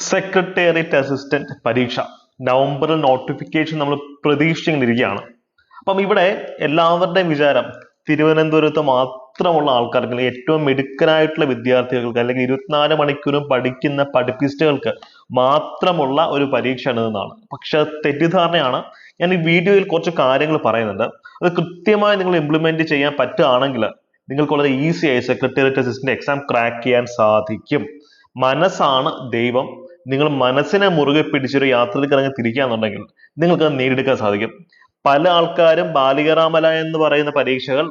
Secretariat assistant പരീക്ഷ. നവംബറിൽ notification നമ്മൾ പ്രതീക്ഷിച്ചിരിക്കുകയാണ്. അപ്പം ഇവിടെ എല്ലാവരുടെയും വിചാരം തിരുവനന്തപുരത്ത് മാത്രമുള്ള ആൾക്കാർക്ക് ഏറ്റവും മിടുക്കനായിട്ടുള്ള വിദ്യാർത്ഥികൾക്ക് അല്ലെങ്കിൽ ഇരുപത്തിനാല് മണിക്കൂറും പഠിക്കുന്ന പഠിപ്പിസ്റ്റുകൾക്ക് മാത്രമുള്ള ഒരു പരീക്ഷയാണ് പക്ഷെ തെറ്റിദ്ധാരണയാണ്. ഞാൻ ഈ വീഡിയോയിൽ കുറച്ച് കാര്യങ്ങൾ പറയുന്നുണ്ട്. അത് കൃത്യമായി നിങ്ങൾ ഇംപ്ലിമെന്റ് ചെയ്യാൻ പറ്റുകയാണെങ്കിൽ നിങ്ങൾക്ക് വളരെ ഈസി ആയി സെക്രട്ടേറിയറ്റ് അസിസ്റ്റന്റ് എക്സാം ക്രാക്ക് ചെയ്യാൻ സാധിക്കും. മനസ്സാണ് ദൈവം. നിങ്ങൾ മനസ്സിനെ മുറുകെ പിടിച്ചൊരു യാത്രയിൽ ഇറങ്ങി തിരിക്കുകയാണെന്നുണ്ടെങ്കിൽ നിങ്ങൾക്ക് അത് നേടിയെടുക്കാൻ സാധിക്കും. പല ആൾക്കാരും ബാലികറാമല എന്ന് പറയുന്ന പരീക്ഷകൾ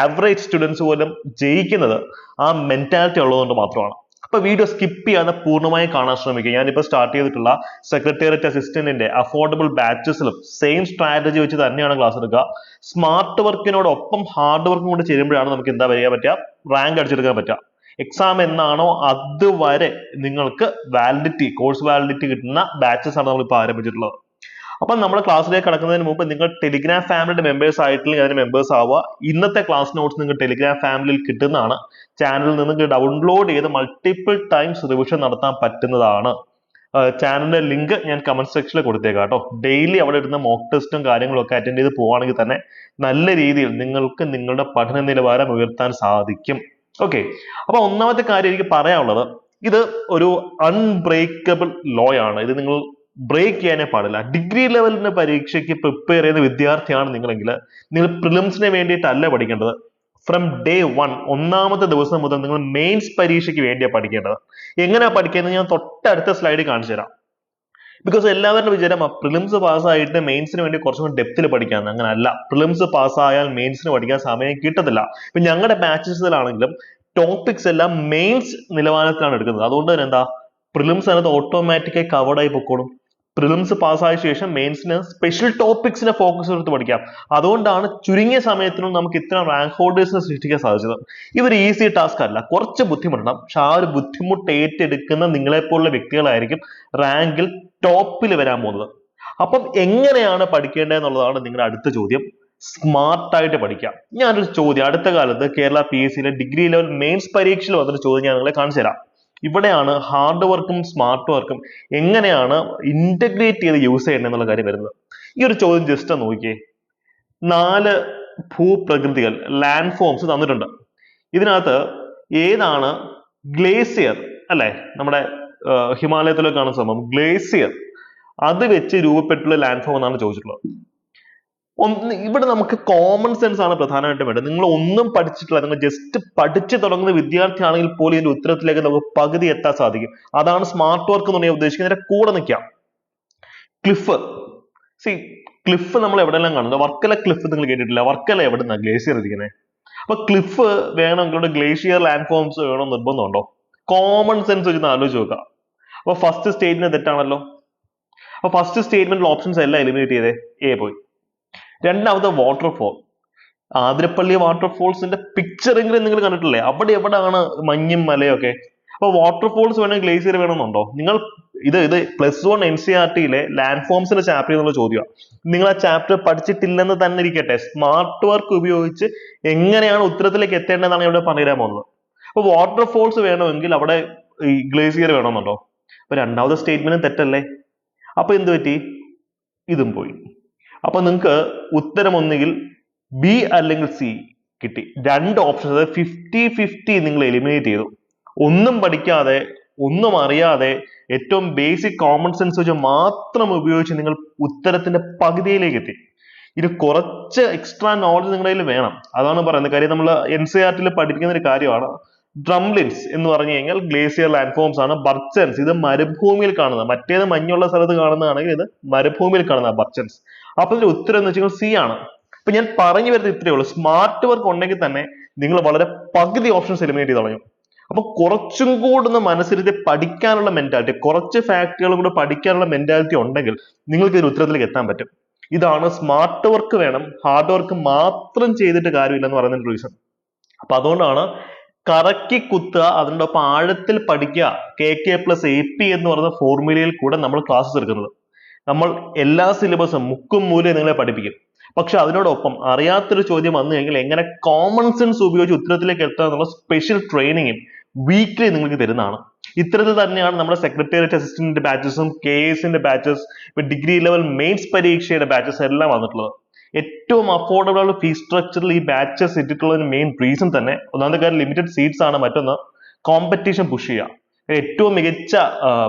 ആവറേജ് സ്റ്റുഡൻസ് പോലും ജയിക്കുന്നത് ആ മെന്റാലിറ്റി ഉള്ളതുകൊണ്ട് മാത്രമാണ്. അപ്പൊ വീഡിയോ സ്കിപ്പ് ചെയ്യാതെ പൂർണമായും കാണാൻ ശ്രമിക്കുക. ഞാനിപ്പോൾ സ്റ്റാർട്ട് ചെയ്തിട്ടുള്ള സെക്രട്ടേറിയറ്റ് അസിസ്റ്റന്റിന്റെ അഫോർഡബിൾ ബാച്ചസിലും സെയിം സ്ട്രാറ്റജി വെച്ച് തന്നെയാണ് ക്ലാസ് എടുക്കുക. സ്മാർട്ട് വർക്കിനോടൊപ്പം ഹാർഡ് വർക്കും കൂടെ ചേരുമ്പോഴാണ് നമുക്ക് എന്താ പറയാ പറ്റുക? റാങ്ക് അടിച്ചെടുക്കാൻ പറ്റുക. എക്സാം എന്നാണോ അതുവരെ നിങ്ങൾക്ക് വാലിഡിറ്റി കോഴ്സ് വാലിഡിറ്റി കിട്ടുന്ന ബാച്ചസ് ആണ് നമ്മൾ ഇപ്പോൾ ആരംഭിച്ചിട്ടുള്ളത്. അപ്പം നമ്മുടെ ക്ലാസ്സിലേക്ക് കടക്കുന്നതിന് മുമ്പ് നിങ്ങൾ ടെലിഗ്രാം ഫാമിലിയുടെ മെമ്പേഴ്സ് ആയിട്ടില്ലെങ്കിൽ അതിന് മെമ്പേഴ്സ് ആവുക. ഇന്നത്തെ ക്ലാസ് നോട്ട്സ് നിങ്ങൾക്ക് ടെലിഗ്രാം ഫാമിലിയിൽ കിട്ടുന്നതാണ്. ചാനലിൽ നിന്ന് ഡൗൺലോഡ് ചെയ്ത് മൾട്ടിപ്പിൾ ടൈംസ് റിവിഷൻ നടത്താൻ പറ്റുന്നതാണ്. ചാനലിന്റെ ലിങ്ക് ഞാൻ കമന്റ് സെക്ഷനിൽ കൊടുത്തേക്കാം കേട്ടോ. ഡെയിലി അവിടെ ഇടുന്ന മോക്ക് ടെസ്റ്റും കാര്യങ്ങളും ഒക്കെ അറ്റൻഡ് ചെയ്ത് പോവുകയാണെങ്കിൽ തന്നെ നല്ല രീതിയിൽ നിങ്ങൾക്ക് നിങ്ങളുടെ പഠന നിലവാരം ഉയർത്താൻ സാധിക്കും. ഓക്കെ അപ്പൊ ഒന്നാമത്തെ കാര്യം എനിക്ക് പറയാനുള്ളത് ഇത് ഒരു അൺബ്രേക്കബിൾ ലോ ആണ്. ഇത് നിങ്ങൾ ബ്രേക്ക് ചെയ്യാനേ പാടില്ല. ഡിഗ്രി ലെവലിന്റെ പരീക്ഷയ്ക്ക് പ്രിപ്പയർ ചെയ്യുന്ന വിദ്യാർത്ഥിയാണ് നിങ്ങളെങ്കിൽ നിങ്ങൾ പ്രിലിംസിന് വേണ്ടിയിട്ടല്ല പഠിക്കേണ്ടത്. ഫ്രം ഡേ വൺ ഒന്നാമത്തെ ദിവസം മുതൽ നിങ്ങൾ മെയിൻസ് പരീക്ഷയ്ക്ക് വേണ്ടിയാണ് പഠിക്കേണ്ടത്. എങ്ങനെയാ പഠിക്കുന്നത് ഞാൻ തൊട്ടടുത്ത സ്ലൈഡിൽ കാണിച്ചു തരാം ബിക്കോസ് എല്ലാവരുടെ വിചാരം പ്രിലിംസ് പാസ്സായിട്ട് മെയിൻസിന് വേണ്ടി കുറച്ചും കൂടി ഡെപ്തിൽ പഠിക്കാൻ. അങ്ങനെ അല്ല പ്രിലിംസ് പാസ്സായാൽ മെയിൻസിന് പഠിക്കാൻ സമയം കിട്ടത്തില്ല. ഇപ്പൊ ഞങ്ങളുടെ ബാച്ചസിലാണെങ്കിലും ടോപ്പിക്സ് എല്ലാം മെയിൻസ് നിലവാരത്തിലാണ് എടുക്കുന്നത്. അതുകൊണ്ട് തന്നെ എന്താ? പ്രിലിംസ് അതിനകത്ത് ഓട്ടോമാറ്റിക്കായി കവേർഡ് ആയി പൊക്കോളും. പ്രിലിംസ് പാസ്സായ ശേഷം മെയിൻസിന് സ്പെഷ്യൽ ടോപ്പിക്സിനെ ഫോക്കസ് എടുത്ത് പഠിക്കാം. അതുകൊണ്ടാണ് ചുരുങ്ങിയ സമയത്തിനും നമുക്ക് ഇത്ര റാങ്ക് ഹോൾഡേഴ്സിനെ സൃഷ്ടിക്കാൻ സാധിച്ചത്. ഇവർ ഈസി ടാസ്ക് അല്ല കുറച്ച് ബുദ്ധിമുട്ടണം. പക്ഷെ ആ ഒരു ബുദ്ധിമുട്ട് ഏറ്റെടുക്കുന്ന നിങ്ങളെപ്പോലുള്ള വ്യക്തികളായിരിക്കും റാങ്കിൽ ടോപ്പിൽ വരാൻ പോകുന്നത്. അപ്പം എങ്ങനെയാണ് പഠിക്കേണ്ടതെന്നുള്ളതാണ് നിങ്ങളുടെ അടുത്ത ചോദ്യം. സ്മാർട്ടായിട്ട് പഠിക്കാം. ഞാനൊരു ചോദ്യം. അടുത്ത കാലത്ത് കേരള പി എസ് സിയിലെ ഡിഗ്രി ലെവൽ മെയിൻസ് പരീക്ഷയിൽ വന്നൊരു ചോദ്യം ഞാൻ നിങ്ങളെ കാണിച്ചു തരാം ഇവിടെയാണ് ഹാർഡ് വർക്കും സ്മാർട്ട് വർക്കും എങ്ങനെയാണ് ഇന്റഗ്രേറ്റ് ചെയ്ത് യൂസ് ചെയ്യേണ്ടത് എന്നുള്ള കാര്യം വരുന്നത്. ഈ ഒരു ചോദ്യം ജസ്റ്റ് നോക്കിയേ. നാല് ഭൂപ്രകൃതികൾ ലാൻഡ് ഫോംസ് തന്നിട്ടുണ്ട്. ഇതിനകത്ത് ഏതാണ് ഗ്ലേസിയർ അല്ലെ? നമ്മുടെ ഹിമാലയത്തിലൊക്കെ കാണുന്ന സംഭവം ഗ്ലേസിയർ അത് വെച്ച് രൂപപ്പെട്ടുള്ള ലാൻഡ് ഫോം എന്നാണ് ചോദിച്ചിട്ടുള്ളത്. ഇവിടെ നമുക്ക് കോമൺ സെൻസ് ആണ് പ്രധാനമായിട്ടും വേണ്ടത്. നിങ്ങൾ ഒന്നും പഠിച്ചിട്ടില്ല. നിങ്ങൾ ജസ്റ്റ് പഠിച്ചു തുടങ്ങുന്ന വിദ്യാർത്ഥി ആണെങ്കിൽ പോലും ഇതിന്റെ ഉത്തരത്തിലേക്ക് നമുക്ക് പകുതി എത്താൻ സാധിക്കും. അതാണ് സ്മാർട്ട് വർക്ക് എന്ന് ഞാൻ ഉദ്ദേശിക്കുന്നതിന്റെ കൂടെ നിൽക്കാം. ക്ലിഫ് സി ക്ലിഫ് നമ്മൾ എവിടെയെല്ലാം കാണുന്നത് വർക്കല ക്ലിഫ് നിങ്ങൾ കേട്ടിട്ടില്ല. വർക്കല എവിടുന്ന? ഗ്ലേസിയർ ഇരിക്കുന്നത് അപ്പൊ ക്ലിഫ് വേണമെങ്കിൽ ഗ്ലേഷ്യർ ലാൻഡ് ഫോംസ് വേണം നിർബന്ധമുണ്ടോ? കോമൺ സെൻസ് വെച്ച് ആലോചിച്ച് നോക്കാം. അപ്പൊ ഫസ്റ്റ് സ്റ്റേറ്റ്മെന്റ് തെറ്റാണല്ലോ. അപ്പൊ ഫസ്റ്റ് സ്റ്റേറ്റ്മെന്റിൽ ഓപ്ഷൻസ് എല്ലാം എലിമിനേറ്റ് ചെയ്തേ. എ പോയി. രണ്ടാമത്തെ വാട്ടർഫോൾ ആതിരപ്പള്ളി വാട്ടർഫോൾസിന്റെ പിക്ചറെങ്കിലും നിങ്ങൾ കണ്ടിട്ടില്ലേ? അവിടെ എവിടെയാണ് മഞ്ഞും മലയൊക്കെ? അപ്പൊ വാട്ടർഫോൾസ് വേണമെങ്കിൽ ഗ്ലേസിയർ വേണമെന്നുണ്ടോ? നിങ്ങൾ ഇത് ഇത് plus one N C R ടിയിലെ land ഫോംസിന്റെ ചാപ്റ്റർ എന്നുള്ള ചോദ്യമാണ് നിങ്ങൾ ആ ചാപ്റ്റർ പഠിച്ചിട്ടില്ലെന്ന് തന്നെ ഇരിക്കട്ടെ. സ്മാർട്ട് വർക്ക് ഉപയോഗിച്ച് എങ്ങനെയാണ് ഉത്തരത്തിലേക്ക് എത്തേണ്ടതെന്നാണ് ഇവിടെ പറഞ്ഞുതരാൻ പോകുന്നത്. അപ്പൊ വാട്ടർഫോൾസ് വേണമെങ്കിൽ അവിടെ ഈ ഗ്ലേസിയർ വേണമെന്നുണ്ടോ? അപ്പൊ രണ്ടാമത്തെ സ്റ്റേറ്റ്മെന്റ് തെറ്റല്ലേ? അപ്പൊ എന്ത് പറ്റി? ഇതും പോയി. അപ്പൊ നിങ്ങൾക്ക് ഉത്തരം ഒന്നുകിൽ ബി അല്ലെങ്കിൽ സി കിട്ടി. രണ്ട് ഓപ്ഷൻസ് ഫിഫ്റ്റി ഫിഫ്റ്റി നിങ്ങൾ എലിമിനേറ്റ് ചെയ്തു. ഒന്നും പഠിക്കാതെ ഒന്നും അറിയാതെ ഏറ്റവും ബേസിക് കോമൺ സെൻസ് വെച്ച് മാത്രം ഉപയോഗിച്ച് നിങ്ങൾ ഉത്തരത്തിന്റെ പകുതിയിലേക്ക് എത്തി. ഇത് കുറച്ച് എക്സ്ട്രാ നോളജ് നിങ്ങളുടെ കയ്യിൽ വേണം. അതാണ് പറയുന്നത്. കാര്യം നമ്മൾ എൻ സി ആർ ടിയിൽ പഠിക്കുന്ന ഒരു കാര്യമാണ്. ഡ്രംലിൻസ് എന്ന് പറഞ്ഞു കഴിഞ്ഞാൽ ഗ്ലേസിയർ ലാൻഡ് ഫോംസ് ആണ്. ബർച്ചൻസ് ഇത് മരുഭൂമിയിൽ കാണുന്ന മറ്റേത് മഞ്ഞുള്ള സ്ഥലത്ത് കാണുന്നതാണെങ്കിൽ ഇത് മരുഭൂമിയിൽ കാണുന്ന ബർച്ചൻസ് അപ്പൊ ഇതിന്റെ ഉത്തരം എന്ന് വെച്ചാൽ സി ആണ്. അപ്പൊ ഞാൻ പറഞ്ഞു വരുന്നത് ഇത്രയേ ഉള്ളൂ. സ്മാർട്ട് വർക്ക് ഉണ്ടെങ്കിൽ തന്നെ നിങ്ങൾ വളരെ പകുതി ഓപ്ഷൻസ് എലിമിനേറ്റ് ചെയ്ത് കളയും. അപ്പൊ കുറച്ചും കൂടെ ഒന്ന് മനസ്സിരുത്തി പഠിക്കാനുള്ള മെന്റാലിറ്റി കുറച്ച് ഫാക്ടുകൾ കൂടെ പഠിക്കാനുള്ള മെന്റാലിറ്റി ഉണ്ടെങ്കിൽ നിങ്ങൾക്ക് ഇതിന്റെ ഉത്തരത്തിലേക്ക് എത്താൻ പറ്റും. ഇതാണ് സ്മാർട്ട് വർക്ക് വേണം ഹാർഡ് വർക്ക് മാത്രം ചെയ്തിട്ട് കാര്യമില്ല എന്ന് പറയുന്ന റീസൺ അപ്പൊ അതുകൊണ്ടാണ് കറക്കി കുത്തുക അതിന്റെ ഒപ്പം ആഴത്തിൽ പഠിക്കുക. K K plus A P എന്ന് പറയുന്ന ഫോർമുലയിൽ കൂടെ നമ്മൾ ക്ലാസ്സസ് എടുക്കുന്നത്. നമ്മൾ എല്ലാ സിലബസും മുക്കും മൂലയും നിങ്ങളെ പഠിപ്പിക്കും. പക്ഷെ അതിനോടൊപ്പം അറിയാത്തൊരു ചോദ്യം വന്നു കഴിഞ്ഞാൽ എങ്ങനെ കോമൺ സെൻസ് ഉപയോഗിച്ച് ഉത്തരത്തിലേക്ക് എത്തുക എന്നുള്ള സ്പെഷ്യൽ ട്രെയിനിങ്ങും വീക്ക്ലി നിങ്ങൾക്ക് തരുന്നതാണ്. ഇത്തരത്തിൽ തന്നെയാണ് നമ്മുടെ സെക്രട്ടേറിയറ്റ് അസിസ്റ്റന്റിന്റെ ബാച്ചസും കെ എസിന്റെ ബാച്ചസ് ഡിഗ്രി ലെവൽ മെയിൻസ് പരീക്ഷയുടെ ബാച്ചസ് എല്ലാം വന്നിട്ടുള്ളത്. ഏറ്റവും അഫോർഡബിൾ ആയിട്ടുള്ള ഫീസ് സ്ട്രക്ചറിൽ ഈ ബാച്ചസ് ഒരു മെയിൻ റീസൺ തന്നെ ഒന്നാമത്തെ കാര്യം ലിമിറ്റഡ് സീറ്റ്സ് ആണ് മറ്റൊന്ന് കോമ്പറ്റീഷൻ പുഷ് ചെയ്യുക. ഏറ്റവും മികച്ച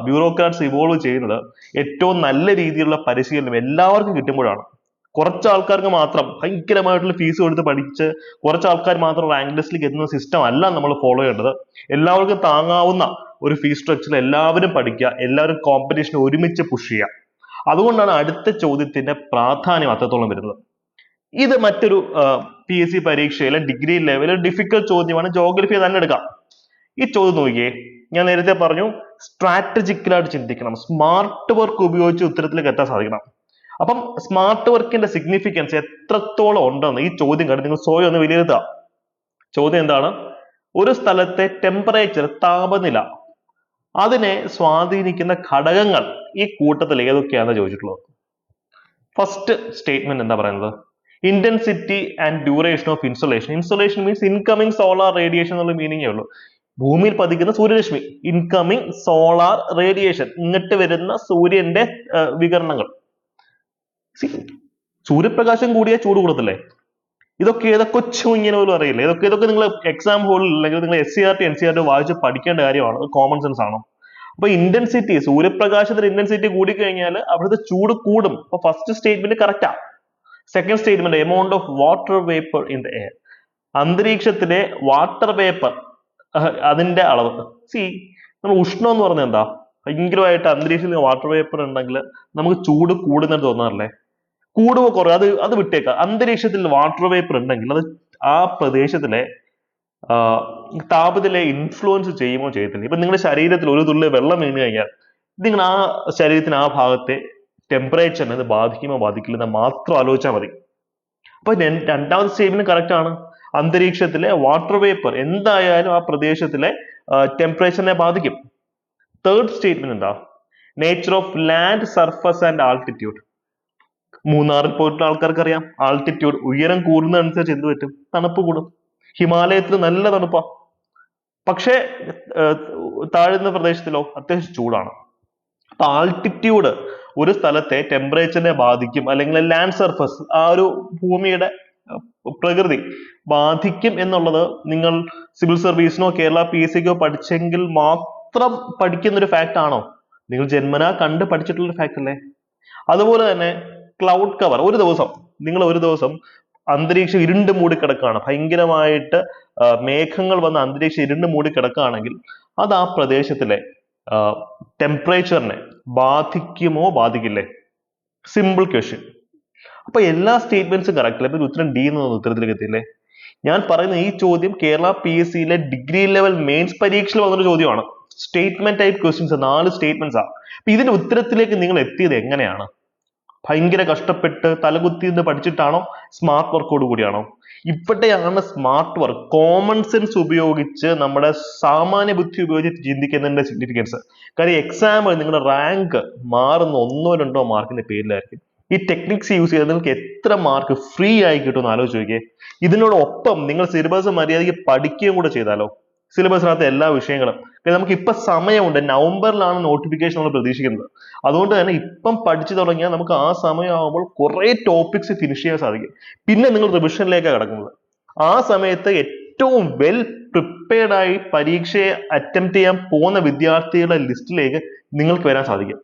ബ്യൂറോക്രാറ്റ്സ് ഇവോൾവ് ചെയ്യുന്നത് ഏറ്റവും നല്ല രീതിയിലുള്ള പരിശീലനം എല്ലാവർക്കും കിട്ടുമ്പോഴാണ്. കുറച്ച് ആൾക്കാർക്ക് മാത്രം ഭയങ്കരമായിട്ടുള്ള ഫീസ് കൊടുത്ത് പഠിച്ച് കുറച്ച് ആൾക്കാർ മാത്രം റാങ്ക് ലിസ്റ്റിലേക്ക് എത്തുന്ന സിസ്റ്റം അല്ല നമ്മൾ ഫോളോ ചെയ്യേണ്ടത്. എല്ലാവർക്കും താങ്ങാവുന്ന ഒരു ഫീസ് സ്ട്രക്ചറിൽ എല്ലാവരും പഠിക്കുക എല്ലാവരും കോമ്പറ്റീഷൻ ഒരുമിച്ച് പുഷ് ചെയ്യുക. അതുകൊണ്ടാണ് അടുത്ത ചോദ്യത്തിന്റെ പ്രാധാന്യം അത്രത്തോളം വരുന്നത്. ഇത് മറ്റൊരു പി എസ് സി പരീക്ഷയിലെ ഡിഗ്രി ലെവലിൽ ഡിഫിക്കൽട്ട് ചോദ്യമാണ്. ജോഗ്രഫി തന്നെ എടുക്കാം. ഈ ചോദ്യം നോക്കിയേ ഞാൻ നേരത്തെ പറഞ്ഞു സ്ട്രാറ്റജിക്കലായിട്ട് ചിന്തിക്കണം. സ്മാർട്ട് വർക്ക് ഉപയോഗിച്ച് ഉത്തരത്തിലേക്ക് എത്താൻ സാധിക്കണം. അപ്പം സ്മാർട്ട് വർക്കിന്റെ സിഗ്നിഫിക്കൻസ് എത്രത്തോളം ഉണ്ടെന്ന് ഈ ചോദ്യം കണ്ട് നിങ്ങൾ സ്വയം ഒന്ന് വിലയിരുത്തുക. ചോദ്യം എന്താണ്? ഒരു സ്ഥലത്തെ ടെമ്പറേച്ചർ താപനില അതിനെ സ്വാധീനിക്കുന്ന ഘടകങ്ങൾ ഈ കൂട്ടത്തിൽ ഏതൊക്കെയാണെന്ന് ചോദിച്ചിട്ടുള്ളത്. ഫസ്റ്റ് സ്റ്റേറ്റ്മെന്റ് എന്താ പറയുന്നത്? Intensity and duration of insolation insolation means incoming solar radiation എന്നുള്ള മീനിങ്ങേ ഉള്ളൂ. ഭൂമിയിൽ പതിക്കുന്ന സൂര്യരശ്മി ഇൻകമിംഗ് സോളാർ റേഡിയേഷൻ ഇങ്ങോട്ട് വരുന്ന സൂര്യന്റെ വികരണങ്ങൾ. സൂര്യപ്രകാശം കൂടിയ ചൂട് കൂടത്തില്ലേ? ഇതൊക്കെ ഏതൊക്കെ ഇങ്ങനെ പോലും അറിയില്ല? ഇതൊക്കെ ഇതൊക്കെ നിങ്ങൾ എക്സാം ഹോളിൽ അല്ലെങ്കിൽ നിങ്ങൾ S C R T N C R T വായിച്ച് പഠിക്കേണ്ട കാര്യമാണ്. കോമൺ സെൻസ് ആണ്. അപ്പൊ ഇന്റൻസിറ്റി സൂര്യപ്രകാശത്തിന്റെ ഇന്റൻസിറ്റി കൂടിക്കഴിഞ്ഞാൽ അവിടുത്തെ ചൂട് കൂടും. അപ്പൊ first statement correct second statement amount of water vapour in the air അന്തരീക്ഷത്തിലെ വാട്ടർ വേപ്പർ അതിന്റെ അളവ്. സി നമ്മൾ ഉഷ്ണം എന്ന് പറഞ്ഞാൽ എന്താ? ഭയങ്കരമായിട്ട് അന്തരീക്ഷത്തിൽ വാട്ടർ വേപ്പർ ഉണ്ടെങ്കിൽ നമുക്ക് ചൂട് കൂടുന്നത് തോന്നാറില്ലേ? കൂടുവോ കുറവ് അത് അത് വിട്ടേക്കാം അന്തരീക്ഷത്തിൽ വാട്ടർ വേപ്പർ ഉണ്ടെങ്കിൽ അത് ആ പ്രദേശത്തിലെ താപത്തിലെ ഇൻഫ്ലുവൻസ് ചെയ്യുമോ ചെയ്യത്തില്ല. ഇപ്പൊ നിങ്ങളുടെ ശരീരത്തിൽ ഒരു തുള്ളി വെള്ളം വീണ് കഴിഞ്ഞാൽ നിങ്ങൾ ആ ശരീരത്തിന് ആ ഭാഗത്തെ ടെമ്പറേച്ചറിനെ അത് ബാധിക്കുമോ? ബാധിക്കില്ലെന്ന് മാത്രം ആലോചിച്ചാൽ മതി. അപ്പൊ രണ്ടാമത്തെ സ്റ്റേറ്റ്മെന്റ് കറക്റ്റ് ആണ്. അന്തരീക്ഷത്തിലെ വാട്ടർ വേപ്പർ എന്തായാലും ആ പ്രദേശത്തിലെ ടെമ്പറേച്ചറിനെ ബാധിക്കും. തേർഡ് സ്റ്റേറ്റ്മെന്റ് എന്താ? Nature of land surface and altitude മൂന്നാറിൽ പോയിട്ടുള്ള ആൾക്കാർക്ക് അറിയാം ആൾട്ടിറ്റ്യൂഡ് ഉയരം കൂടുന്നതനുസരിച്ച് എന്ത് പറ്റും? തണുപ്പ് കൂടും. ഹിമാലയത്തിൽ നല്ല തണുപ്പാ. പക്ഷേ താഴ്ന്ന പ്രദേശത്തിലോ അത്യാവശ്യം ചൂടാണ്. അപ്പൊ ആൾട്ടിറ്റ്യൂഡ് ഒരു സ്ഥലത്തെ ടെമ്പറേച്ചറിനെ ബാധിക്കും അല്ലെങ്കിൽ ലാൻഡ് സർഫസ് ആ ഒരു ഭൂമിയുടെ പ്രകൃതി ബാധിക്കും എന്നുള്ളത് നിങ്ങൾ സിവിൽ സർവീസിനോ കേരള പി എസ് സിക്കോ പഠിച്ചെങ്കിൽ മാത്രം പഠിക്കുന്ന ഒരു ഫാക്ട് ആണോ? നിങ്ങൾ ജന്മനാ കണ്ട് പഠിച്ചിട്ടുള്ള ഫാക്ട് അല്ലേ? അതുപോലെ തന്നെ ക്ലൗഡ് കവർ ഒരു ദിവസം നിങ്ങൾ ഒരു ദിവസം അന്തരീക്ഷം ഇരുണ്ട് മൂടി കിടക്കുകയാണ് ഭയങ്കരമായിട്ട് മേഘങ്ങൾ വന്ന് അന്തരീക്ഷം ഇരുണ്ട് മൂടി കിടക്കുകയാണെങ്കിൽ അത് ആ പ്രദേശത്തിലെ ടെമ്പറേച്ചറിനെ ബാധിക്കുമോ ബാധിക്കില്ലേ? സിമ്പിൾ ക്വസ്റ്റ്യൻ അപ്പൊ എല്ലാ സ്റ്റേറ്റ്മെന്റ്സും കറക്റ്റ് അല്ലേ? ഉത്തരം ഡി എന്ന് ഉത്തരത്തിലേക്ക് എത്തിയില്ലേ? ഞാൻ പറയുന്ന ഈ ചോദ്യം കേരള പി എസ് സിയിലെ ഡിഗ്രി ലെവൽ മെയിൻസ് പരീക്ഷയിൽ വന്നൊരു ചോദ്യമാണ്. സ്റ്റേറ്റ്മെന്റ് ടൈപ്പ് ക്വസ്റ്റ്യൻസ് നാല് സ്റ്റേറ്റ്മെന്റ്സ് ആ. അപ്പൊ ഇതിന്റെ ഉത്തരത്തിലേക്ക് നിങ്ങൾ എത്തിയത് എങ്ങനെയാണ്? ഭയങ്കര കഷ്ടപ്പെട്ട് തലകുത്തി നിന്ന് പഠിച്ചിട്ടാണോ സ്മാർട്ട് വർക്കോട് കൂടിയാണോ? ഇവിടെയാണ് സ്മാർട്ട് വർക്ക് കോമൺ സെൻസ് ഉപയോഗിച്ച് നമ്മുടെ സാമാന്യ ബുദ്ധി ഉപയോഗിച്ച് ചിന്തിക്കുന്നതിന്റെ സിഗ്നിഫിക്കൻസ് കാര്യം എക്സാമ്പിൾ നിങ്ങളുടെ റാങ്ക് മാറുന്ന ഒന്നോ രണ്ടോ മാർക്കിന്റെ പേരിലായിരിക്കും. ഈ ടെക്നിക്സ് യൂസ് ചെയ്ത് നിങ്ങൾക്ക് എത്ര മാർക്ക് ഫ്രീ ആയി കിട്ടുമെന്ന് ആലോചിച്ച് നോക്കിയേ. ഇതിനോടൊപ്പം നിങ്ങൾ സിലബസ് മര്യാദയ്ക്ക് പഠിക്കുകയും കൂടെ ചെയ്താലോ? സിലബസിനകത്ത് എല്ലാ വിഷയങ്ങളും. നമുക്ക് ഇപ്പൊ സമയമുണ്ട്. നവംബറിലാണ് നോട്ടിഫിക്കേഷൻ നമ്മൾ പ്രതീക്ഷിക്കുന്നത്. അതുകൊണ്ട് തന്നെ ഇപ്പം പഠിച്ചു തുടങ്ങിയാൽ നമുക്ക് ആ സമയമാകുമ്പോൾ കുറെ ടോപ്പിക്സ് ഫിനിഷ് ചെയ്യാൻ സാധിക്കും. പിന്നെ നിങ്ങൾ റിവിഷനിലേക്കാണ് കിടക്കുന്നത്. ആ സമയത്ത് ഏറ്റവും വെൽ പ്രിപ്പയർഡ് ആയി പരീക്ഷയെ അറ്റംപ്റ്റ് ചെയ്യാൻ പോകുന്ന വിദ്യാർത്ഥികളുടെ ലിസ്റ്റിലേക്ക് നിങ്ങൾക്ക് വരാൻ സാധിക്കും.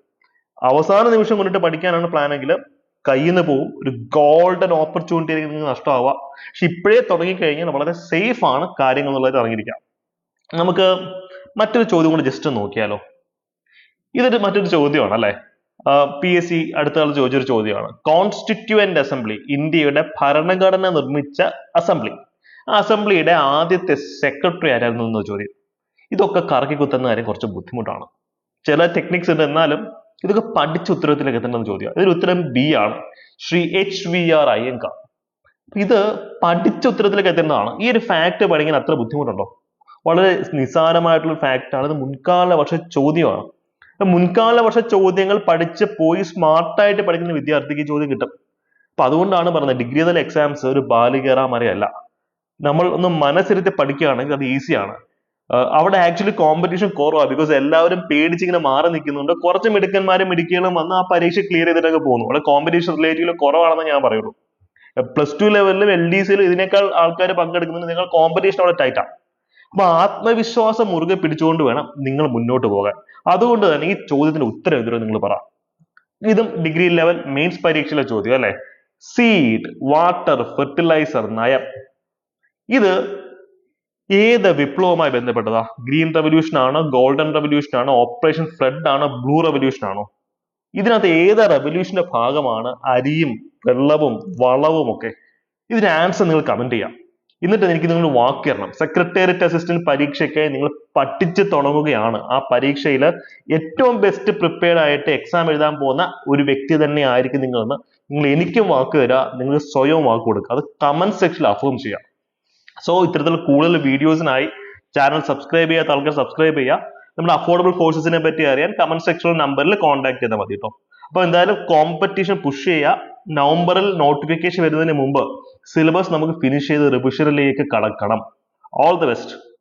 അവസാന നിമിഷം കൊണ്ടിട്ട് പഠിക്കാനാണ് പ്ലാൻ എങ്കിൽ കയ്യിൽ പോകും ഒരു ഗോൾഡൻ ഓപ്പർച്യൂണിറ്റി നിങ്ങൾക്ക് നഷ്ടമാവുക. പക്ഷെ ഇപ്പോഴേ തുടങ്ങിക്കഴിഞ്ഞാൽ വളരെ സേഫ് ആണ് കാര്യങ്ങൾ എന്നുള്ളത് അറിഞ്ഞിരിക്കാം. നമുക്ക് മറ്റൊരു ചോദ്യം കൂടി ജസ്റ്റ് നോക്കിയാലോ? ഇതൊരു മറ്റൊരു ചോദ്യമാണ് അല്ലെ പി എസ് സി അടുത്ത കാലത്ത് ചോദിച്ചൊരു ചോദ്യമാണ്. കോൺസ്റ്റിറ്റ്യൂവന്റ് അസംബ്ലി ഇന്ത്യയുടെ ഭരണഘടന നിർമ്മിച്ച അസംബ്ലി ആ അസംബ്ലിയുടെ ആദ്യത്തെ സെക്രട്ടറി ആരായിരുന്നു എന്ന ചോദ്യം. ഇതൊക്കെ കറക്കി കുത്തുന്ന കാര്യം കുറച്ച് ബുദ്ധിമുട്ടാണ്. ചില ടെക്നിക്സ് ഉണ്ട്. എന്നാലും ഇതൊക്കെ പഠിച്ച ഉത്തരത്തിലേക്ക് എത്തേണ്ടെന്ന് ചോദ്യം ഇതിൽ ഉത്തരം ബി ആണ്. Shri H V R Iyengar ഇത് പഠിച്ച ഉത്തരത്തിലേക്ക് എത്തേണ്ടതാണ് ഈ ഒരു ഫാക്ട് പഠിക്കാൻ അത്ര ബുദ്ധിമുട്ടുണ്ടോ? വളരെ നിസ്സാരമായിട്ടുള്ള ഫാക്ട് ആണ്. ഇത് മുൻകാല വർഷ ചോദ്യമാണ്. മുൻകാല വർഷ ചോദ്യങ്ങൾ പഠിച്ച് പോയി സ്മാർട്ടായിട്ട് പഠിക്കുന്ന വിദ്യാർത്ഥിക്ക് ചോദ്യം കിട്ടും. അപ്പൊ അതുകൊണ്ടാണ് പറയുന്നത് ഡിഗ്രി തല എക്സാംസ് ഒരു ബാലികേറാ മരയല്ല നമ്മൾ ഒന്ന് മനസ്സിരുത്തി പഠിക്കുകയാണെങ്കിൽ അത് ഈസിയാണ് അവിടെ ആക്ച്വലി കോമ്പറ്റീഷൻ കുറവാണ് ബിക്കോസ് എല്ലാവരും പേടിച്ച് ഇങ്ങനെ മാറി നിൽക്കുന്നുണ്ട്. കുറച്ച് മിടുക്കന്മാരും മിടുക്കികളും വന്ന് ആ പരീക്ഷ ക്ലിയർ ചെയ്തിട്ടൊക്കെ പോകുന്നു. അവിടെ കോമ്പറ്റീഷൻ റിലേറ്റീവ് കുറവാണെന്ന് ഞാൻ പറയുള്ളൂ. പ്ലസ് ടു ലെവലിലും എൽ ഡി സിയിലും ഇതിനേക്കാൾ ആൾക്കാർ പങ്കെടുക്കുന്നുണ്ട്. നിങ്ങൾ കോമ്പറ്റീഷൻ അവിടെ ടൈറ്റാണ് അപ്പൊ ആത്മവിശ്വാസം മുറുകെ പിടിച്ചുകൊണ്ട് വേണം നിങ്ങൾ മുന്നോട്ട് പോകാൻ. അതുകൊണ്ട് തന്നെ ഈ ചോദ്യത്തിന് ഉത്തരം എതിരോ നിങ്ങൾ പറ. ഇതും ഡിഗ്രി ലെവൽ മെയിൻസ് പരീക്ഷയിലെ ചോദ്യം അല്ലെ? സീഡ് വാട്ടർ ഫെർട്ടിലൈസർ നയം. ഇത് ഏത് വിപ്ലവവുമായി ബന്ധപ്പെട്ടതാ? ഗ്രീൻ റെവല്യൂഷൻ ആണോ ഗോൾഡൻ റെവല്യൂഷൻ ആണോ ഓപ്പറേഷൻ ഫ്ലഡ് ആണോ ബ്ലൂ റെവല്യൂഷൻ ആണോ? ഇതിനകത്ത് ഏത് റെവല്യൂഷന്റെ ഭാഗമാണ് അരിയും വെള്ളവും വളവും ഒക്കെ? ഇതിന് ആൻസർ നിങ്ങൾ കമന്റ് ചെയ്യാം. എന്നിട്ട് എനിക്ക് നിങ്ങൾ വാക്ക് തരണം സെക്രട്ടേറിയറ്റ് അസിസ്റ്റന്റ് പരീക്ഷയ്ക്ക് നിങ്ങൾ പഠിച്ചു തുടങ്ങുകയാണ്. ആ പരീക്ഷയിൽ ഏറ്റവും ബെസ്റ്റ് പ്രിപ്പയർഡ് ആയിട്ട് എക്സാം എഴുതാൻ പോകുന്ന ഒരു വ്യക്തി തന്നെ ആയിരിക്കും നിങ്ങളെന്ന് നിങ്ങൾ എനിക്കും വാക്ക് തരാ നിങ്ങൾ സ്വയം വാക്ക് കൊടുക്കുക. അത് കമന്റ് സെക്ഷനിൽ അഫേം ചെയ്യാം സോ ഇത്തരത്തിൽ കൂടുതൽ വീഡിയോസിനായി ചാനൽ സബ്സ്ക്രൈബ് ചെയ്യാത്ത ആൾക്കാർ സബ്സ്ക്രൈബ് ചെയ്യുക. നമ്മുടെ അഫോർഡബിൾ കോഴ്സസിനെ പറ്റി അറിയാൻ കമന്റ് സെക്ഷനിൽ നമ്പറിൽ കോൺടാക്ട് ചെയ്താൽ മതി കേട്ടോ അപ്പൊ എന്തായാലും കോമ്പറ്റീഷൻ പുഷ് ചെയ്യുക. നവംബറിൽ നോട്ടിഫിക്കേഷൻ വരുന്നതിന് മുമ്പ് സിലബസ് നമുക്ക് ഫിനിഷ് ചെയ്ത് റിവിഷനിലേക്ക് കടക്കണം. All the best